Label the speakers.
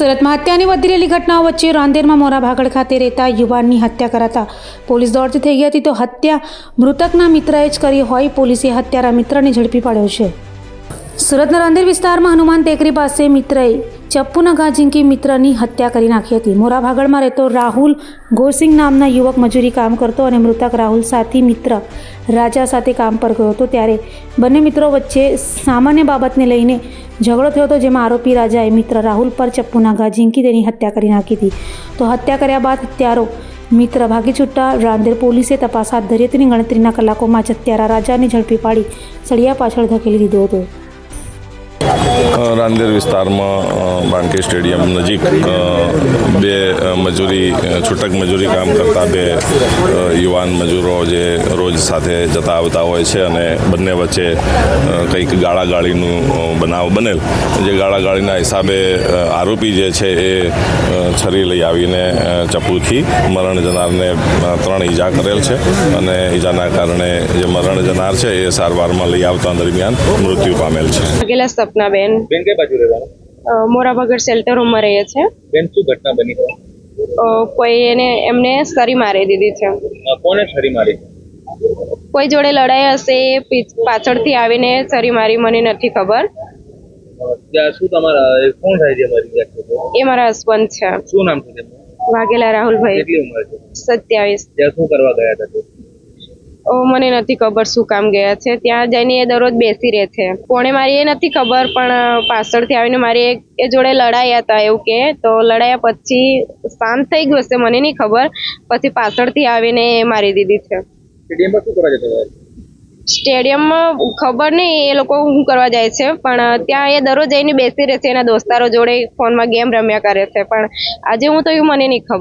Speaker 1: સુરતમાં હત્યાની વધી રહેલી ઘટનાઓ વચ્ચે રાંદેરમાં મોરા ભાગળ ખાતે રહેતા યુવાનની હત્યા કરાતા પોલીસ દોડતી થઈ ગઈ હતી. તો હત્યા મૃતકના મિત્રએ જ કરી હોય, પોલીસે હત્યારા મિત્રને ઝડપી પાડ્યો છે. સુરતના રાંદેર વિસ્તારમાં હનુમાન ટેકરી પાસે મિત્રએ ચપ્પુના ઘા મિત્રની હત્યા કરી નાખી હતી. મોરા ભાગળમાં રહેતો રાહુલ ગોરસિંગ નામના યુવક મજૂરી કામ કરતો અને મૃતક રાહુલ સાથી મિત્ર રાજા સાથે કામ પર ગયો હતો. ત્યારે બંને મિત્રો વચ્ચે સામાન્ય બાબતને લઈને ઝઘડો થયો હતો જેમાં આરોપી રાજાએ મિત્ર રાહુલ પર ચપ્પુના ઘા ઝીંકી તેની હત્યા કરી નાખી હતી. તો હત્યા કર્યા બાદ હત્યારો મિત્ર ભાગી છૂટતા રાંદેર પોલીસે તપાસ હાથ ધરી ગણતરીના કલાકોમાં જ હત્યારા રાજાને ઝડપી પાડી સળિયા પાછળ ધકેલી દીધો હતો.
Speaker 2: રાંદેર વિસ્તારમાં અ, સ્ટેડિયમ નજીક બે મજૂરી છૂટક મજૂરી કામ કરતા બે યુવાન મજૂરો જે રોજ સાથે જતા આવતા હોય છે અને બંને વચ્ચે કંઈક ગાળાગાળીનું બનાવ બનેલ. જે ગાળાગાળીના હિસાબે આરોપી જે છે એ છરી લઈ આવીને ચપ્પુથી મરણ જનારને ત્રણ ઈજા કરેલ છે અને ઈજાના કારણે જે મરણ જનાર છે એ સારવારમાં લઈ આવતા દરમિયાન મૃત્યુ પામેલ છે.
Speaker 3: કઈ બાજુ રહેવાનું?
Speaker 4: મોરાભાગર શેલ્ટર રહીએ છે
Speaker 3: બેન શું ઘટના બની છે?
Speaker 4: કોઈ એને એમને સરી મારી દીધી છે.
Speaker 3: કોને સરી મારી?
Speaker 4: કોઈ જોડે લડાઈ હશે પાછળથી આવીને સરી મારી મને નથી ખબર.
Speaker 3: શું તમારા એ કોણ થાય છે મારી
Speaker 4: એ મારા હસબન્ડ છે.
Speaker 3: શું નામ છે
Speaker 4: વાઘેલા રાહુલભાઈ.
Speaker 3: કેટલી ઉંમર છે?
Speaker 4: સત્યાવીસ.
Speaker 3: ત્યાં શું કરવા ગયા હતા
Speaker 4: મને નથી ખબર શું કામ ગયા છે. ત્યાં જઈને એ દરરોજ બેસી રહે છે. કોણે મારી એ નથી ખબર પણ પાછળથી આવીને મારી એ જોડે લડાયા હતા એવું કે તો લડાયા પછી શાંત થઈ ગયું હશે મને નહીં ખબર. પછી પાછળથી આવીને એ મારી દીધી છે.
Speaker 3: સ્ટેડિયમમાં શું કરવા જતા
Speaker 4: સ્ટેડિયમમાં ખબર નહીં એ લોકો શું કરવા જાય છે પણ ત્યાં એ દરરોજ જઈને બેસી રહે છે એના દોસ્તારો જોડે ફોનમાં ગેમ રમ્યા કરે છે પણ આજે હું તો એવું મને નહીં ખબર.